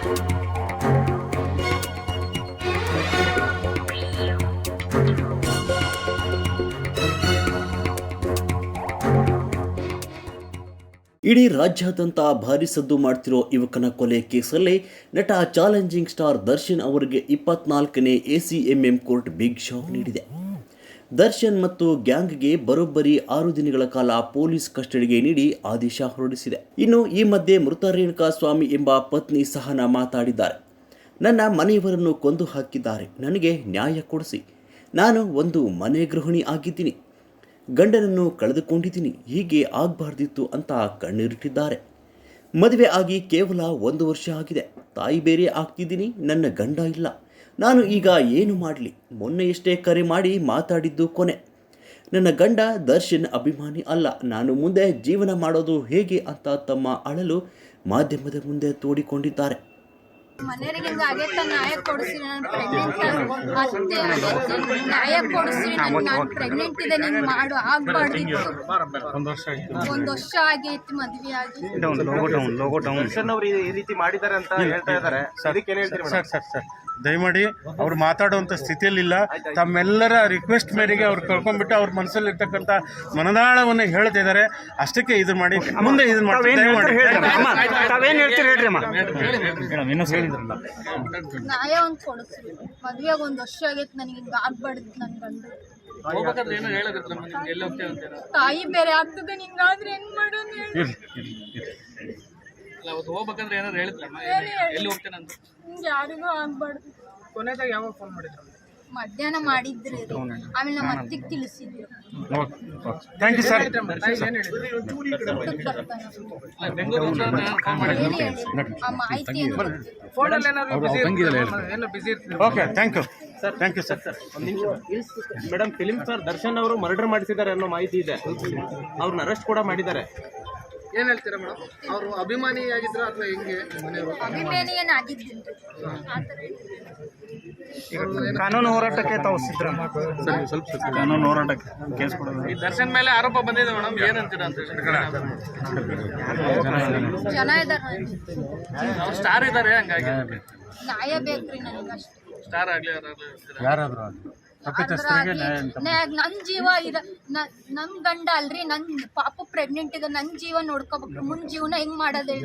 ಇಡೀ ರಾಜ್ಯಾದ್ಯಂತ ಭಾರಿ ಸದ್ದು ಮಾಡ್ತಿರೋ ಯುವಕನ ಕೊಲೆ ಕೇಸಲ್ಲಿ ನಟ ಚಾಲೆಂಜಿಂಗ್ ಸ್ಟಾರ್ ದರ್ಶನ್ ಅವರಿಗೆ ಇಪ್ಪತ್ನಾಲ್ಕನೇ ಎಸಿಎಂಎಂ ಕೋರ್ಟ್ ಬಿಗ್ ಶಾಕ್ ನೀಡಿದೆ. ದರ್ಶನ್ ಮತ್ತು ಗ್ಯಾಂಗ್ಗೆ ಬರೋಬ್ಬರಿ ಆರು ದಿನಗಳ ಕಾಲ ಪೊಲೀಸ್ ಕಸ್ಟಡಿಗೆ ನೀಡಿ ಆದೇಶ ಹೊರಡಿಸಿದೆ. ಇನ್ನು ಈ ಮಧ್ಯೆ ಮೃತ ರೇಣುಕಾ ಸ್ವಾಮಿ ಎಂಬ ಪತ್ನಿ ಸಹನ ಮಾತಾಡಿದ್ದಾರೆ. ನನ್ನ ಮನೆಯವರನ್ನು ಕೊಂದು ಹಾಕಿದ್ದಾರೆ. ನನಗೆ ನ್ಯಾಯ ಕೊಡಿಸಿ. ನಾನು ಒಂದು ಮನೆ ಗೃಹಿಣಿ ಆಗಿದ್ದೀನಿ. ಗಂಡನನ್ನು ಕಳೆದುಕೊಂಡಿದ್ದೀನಿ. ಹೀಗೆ ಆಗಬಾರ್ದಿತ್ತು ಅಂತ ಕಣ್ಣೀರಿಟ್ಟಿದ್ದಾರೆ. ಮದುವೆ ಆಗಿ ಕೇವಲ ಒಂದು ವರ್ಷ ಆಗಿದೆ. ತಾಯಿ ಬೇರೆ ಆಗ್ತಿದ್ದೀನಿ. ನನ್ನ ಗಂಡ ಇಲ್ಲ. ನಾನು ಈಗ ಏನು ಮಾಡಲಿ? ಮೊನ್ನೆಯಷ್ಟೇ ಕರೆ ಮಾಡಿ ಮಾತಾಡಿದ್ದು ಕೊನೆ. ನನ್ನ ಗಂಡ ದರ್ಶನ್ ಅಭಿಮಾನಿ ಅಲ್ಲ. ನಾನು ಮುಂದೆ ಜೀವನ ಮಾಡೋದು ಹೇಗೆ ಅಂತ ತಮ್ಮ ಅಳಲು ಮಾಧ್ಯಮದ ಮುಂದೆ ತೋಡಿಕೊಂಡಿದ್ದಾರೆ. ಮನೆಯವರಿಗೆ ಹಿಂಗ ಆಗೈತ ನ್ಯಾಯ ಕೊಡಿಸಿ ನಾನು ಪ್ರೆಗ್ನೆಂಟ್ ಅತ್ತೆ ಆಗೈತಿ ನ್ಯಾಯ ಕೊಡಿಸಿ ನಾನು ನಾನು ಪ್ರೆಗ್ನೆಂಟ್ ಇದೆ ನಿಂಗೆ ಮಾಡು ಆಗ್ಬಾರ್ದಿತ್ತು ಒಂದು ವರ್ಷ ಆಯ್ತು. ಒಂದ್ ವರ್ಷ ಆಗೈತಿ ಮದ್ವೆ ಆಗಿ. ಡೌನ್ ಲೋಗೋ ಡೌನ್ ಲೋಗೋ ಅವರು ಈ ರೀತಿ ಮಾಡಿದ್ದಾರೆ ಅಂತ ಹೇಳ್ತಾ ಇದ್ದಾರೆ. ಅದಕ್ಕೆ ಏನ್ ಹೇಳ್ತೀರಿ ಸರ್ ಸರ್ ಸರ್. ದಯಮಾಡಿ ಅವ್ರು ಮಾತಾಡುವಂಥ ಸ್ಥಿತಿಯಲ್ಲಿಲ್ಲ. ತಮ್ಮೆಲ್ಲರ ರಿಕ್ವೆಸ್ಟ್ ಮೇರೆಗೆ ಅವ್ರು ಕಳ್ಕೊಂಡ್ಬಿಟ್ಟು ಅವ್ರ ಮನಸ್ಸಲ್ಲಿರ್ತಕ್ಕಂಥ ಮನದಾಳವನ್ನು ಹೇಳ್ತಿದ್ದಾರೆ ಅಷ್ಟಕ್ಕೆ ಇದು ಮಾಡಿ ಮುಂದೆ ಇದನ್ನ ಮಾಡಿ ಹೇಳ್ತಾರೆ? ತಾವೇನ್ ಹೇಳ್ತೀರಿ ಹೇಳ್ರಿ ಅಮ್ಮ? ನ್ಯಾಯ ಒಂದ್ ಕೊಡಿಸ್ರಿ. ಮದ್ವೆಯಾಗ ಒಂದು ವರ್ಷ ಆಗೈತೆ ನನಗೆ ಹಿಂಗೆ ಆಗ್ಬಾರ್ದು ನನ್ನ ಗಂಡ. ಹೋಗ್ಬೇಕಾದ್ರೆ ಏನೋ ಹೇಳೋದಿತ್ತು ನಿಮ್ಗೆ. ಎಲ್ಲಿ ಹೋಗ್ತೇವೆ ಅಂತೀರ ತಾಯಿ ಬೇರೆ ಆಗ್ತದೆ ನಿಂಗಾದ್ರೆ ಏನ್ ಮಾಡೋದು ಹೇಳು? ಇರ್ಲಿ, ಇರ್ಲಿ, ಇರ್ಲಿ. ಅಲ್ಲ ಅವತ್ತು ಹೋಗ್ಬೇಕಾದ್ರೆ ಏನಾದ್ರು ಹೇಳಿದ್ರಮ್ಮ ಹೇಳಿ, ಹೇಳಿ. ಎಲ್ಲಿ ಹೋಗ್ತೇನೆ ಅಂತ ಹಿಂಗ್ ಯಾರಿಗೂ ಆಗ್ಬಾರ್ದು. ಕೊನೆದಾಗ ಯಾವಾಗ ಫೋನ್ ಮಾಡಿದ್ರು? ಮಧ್ಯಾಹ್ನ ಮಾಡಿದ್ರಿ ಆಮೇಲೆ ನಮ್ಮ ಅತ್ತಿಗೆ ತಿಳಿಸಿದ್ರು. ಥ್ಯಾಂಕ್ ಯು ಸರ್ ಆ ಮಾಹಿತಿ okay thank you thank you sir ಒಂದು ನಿಮಿಷ. ಮೇಡಮ್ ಫಿಲಿಂ ಸರ್ ದರ್ಶನ್ ಅವರು ಮರ್ಡರ್ ಮಾಡಿಸಿದ್ದಾರೆ ಅನ್ನೋ ಮಾಹಿತಿ ಇದೆ. ಅವ್ರನ್ನ ಅರೆಸ್ಟ್ ಕೂಡ ಮಾಡಿದ್ದಾರೆ. ಏನ್ ಹೇಳ್ತೀರಾ ಮೇಡಮ್? ಅವರು ಅಭಿಮಾನಿ ಆಗಿದ್ರ ಅಥವಾ ಹೆಂಗೆ? ಮನೆಯವರು ಅಭಿಮಾನಿ ಏನಾಗಿದ್ದೀನಿ ಕಾನೂನು ಹೋರಾಟಕ್ಕೆ ತಾವು ಸಿದ್ಧ ಕಾನೂನು ಹೋರಾಟಕ್ಕೆ ಕೇಸ್ ಕೊಡೋದು. ಈ ದರ್ಶನ್ ಮೇಲೆ ಆರೋಪ ಬಂದಿದೆ ಮೇಡಮ್. ಏನಂತೀರ ಅಂತ ಜನ ಇದಾರೆ ಅವ್ರು ಸ್ಟಾರ್ ಇದ್ದಾರೆ ಹಂಗಾಗಿ. ನ್ಯಾಯ ಬೇಕ್ರಿ ನನಗಷ್ಟೇ ಸ್ಟಾರ್ ಆಗ್ಲಿ? ಯಾರಾದರೂ ನ್ಯಾಯ ಅಂತ ನನ್ ಜೀವ ಇದ ನ- ನನ್ ಗಂಡ ಅಲ್ರಿ ನನ್ ಪಾಪ ಪ್ರೆಗ್ನೆಂಟ್ ಇದೆ ನನ್ ಜೀವ ನೋಡ್ಕೋಬೇಕು. ಮುಂದ್ ಜೀವನ ಹೆಂಗ್ ಮಾಡೋದೇ